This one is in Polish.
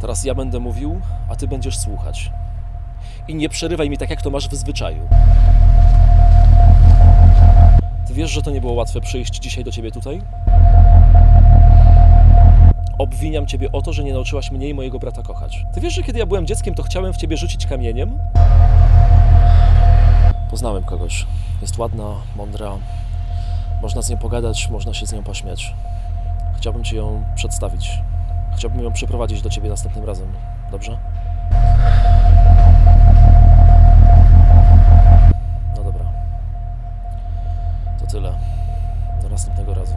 Teraz ja będę mówił, a ty będziesz słuchać. I nie przerywaj mi tak, jak to masz w zwyczaju. Ty wiesz, że to nie było łatwe przyjść dzisiaj do ciebie tutaj? Obwiniam ciebie o to, że nie nauczyłaś mnie i mojego brata kochać. Ty wiesz, że kiedy ja byłem dzieckiem, to chciałem w ciebie rzucić kamieniem? Poznałem kogoś. Jest ładna, mądra. Można z nią pogadać, można się z nią pośmiać. Chciałbym ci ją przedstawić. Chciałbym ją przyprowadzić do Ciebie następnym razem, dobrze? No dobra. To tyle. Do następnego razu.